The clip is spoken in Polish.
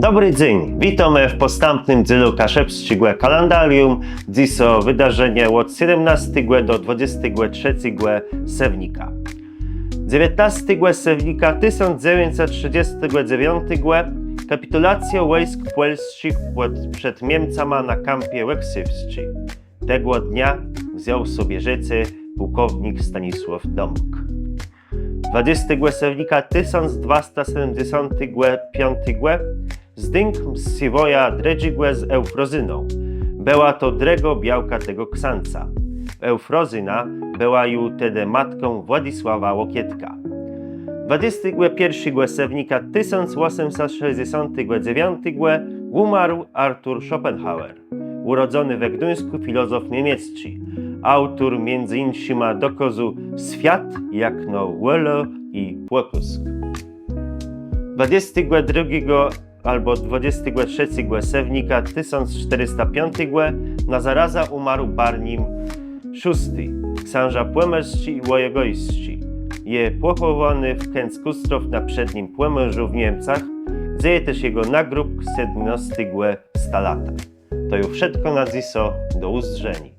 Dobry dzień, witamy w postępnym dzielu kaszepsczygłe kalendarium. Dziś są wydarzenia od 17 do 23 sewnika. 19 sewnika 1939 kapitulacja wojsk polskich przed Niemcami na kampie Łeksywszczy. Tego dnia wziął sobie rzece pułkownik Stanisław Domk. 20 sewnika 1275 zdynk z Siwoja dredzigłe z Eufrozyną. Była to drego białka tego ksanca. Eufrozyna była ju tedy matką Władysława Łokietka. 21 sewnika 1869 umarł Arthur Schopenhauer, urodzony we Gdyńsku filozof niemiecki, autor między innymi dokozu Świat jak no Wolo i Płokusk. 22 albo 23 sewnika 1405 na zaraza umarł Barnim VI, książę płemeszczy i łojegojszczy. Je pochowany w Kęckustrow na przednim Płemężu w Niemcach, gdzie też jego nagrób 17 sta lata. To już wszystko na dziś, do uzdrzeni.